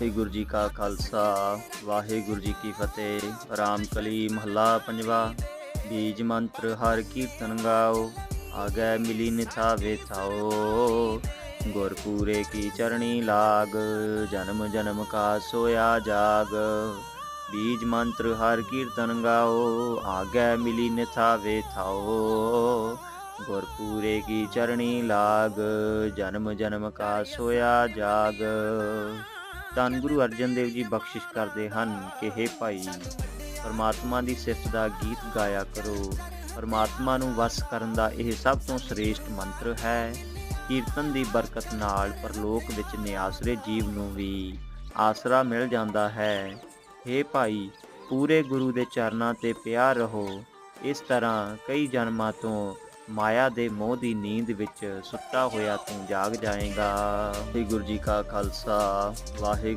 ਵਾਹਿਗੁਰੂ ਜੀ ਕਾ ਖਾਲਸਾ, ਵਾਹਿਗੁਰੂ ਜੀ ਕੀ ਫਤਿਹ। ਰਾਮ ਕਲੀ ਮਹੱਲਾ ਪੰਜਵਾ, ਬੀਜ ਮੰਤਰ ਹਰ ਕੀਰਤਨ ਗਾਓ ਆਗੈ ਮਿਲੀ ਨਿਥਾਵੇ ਥਾਓ। ਗੁਰਪੂਰੇ ਕੀ ਚਰਣੀ ਲਾਗ, ਜਨਮ ਜਨਮ ਕਾ ਸੋਇਆ ਜਾਗ। ਬੀਜ ਮੰਤਰ ਹਰ ਕੀਰਤਨ ਗਾਓ ਆਗੈ ਮਿਲੀ ਨਿਥਾਵੇ ਥਾਓ। ਗੁਰਪੂਰੇ ਕੀ ਚਰਣੀ ਲਾਗ, ਜਨਮ ਜਨਮ ਕਾ ਸੋਇਆ ਜਾਗ। ਧੰਨ ਗੁਰੂ ਅਰਜਨ ਦੇਵ ਜੀ ਬਖਸ਼ਿਸ਼ ਕਰਦੇ ਹਨ ਕਿ हे ਭਾਈ, ਪਰਮਾਤਮਾ ਦੀ ਸਿਫਤ ਦਾ ਗੀਤ ਗਾਇਆ ਕਰੋ। ਪਰਮਾਤਮਾ ਨੂੰ ਵਸ ਕਰਨ ਦਾ ਇਹ ਸਭ ਤੋਂ ਸ੍ਰੇਸ਼ਟ ਮੰਤਰ ਹੈ। ਕੀਰਤਨ ਦੀ ਬਰਕਤ ਨਾਲ ਪਰਲੋਕ ਵਿੱਚ ਨਿਆਸਰੇ ਜੀਵ ਨੂੰ ਵੀ ਆਸਰਾ ਮਿਲ ਜਾਂਦਾ ਹੈ। हे ਭਾਈ, ਪੂਰੇ ਗੁਰੂ ਦੇ ਚਰਨਾਂ ਤੇ ਪਿਆਰ ਰਹੋ। ਇਸ ਤਰ੍ਹਾਂ ਕਈ ਜਨਮਾਂ ਤੋਂ ਮਾਇਆ ਦੇ ਮੋਹ ਦੀ ਨੀਂਦ ਵਿੱਚ ਸੁੱਤਾ ਹੋਇਆ ਤੂੰ ਜਾਗ ਜਾਏਗਾ। ਵਾਹਿਗੁਰੂ ਜੀ ਕਾ ਖਾਲਸਾ, ਵਾਹਿਗੁਰੂ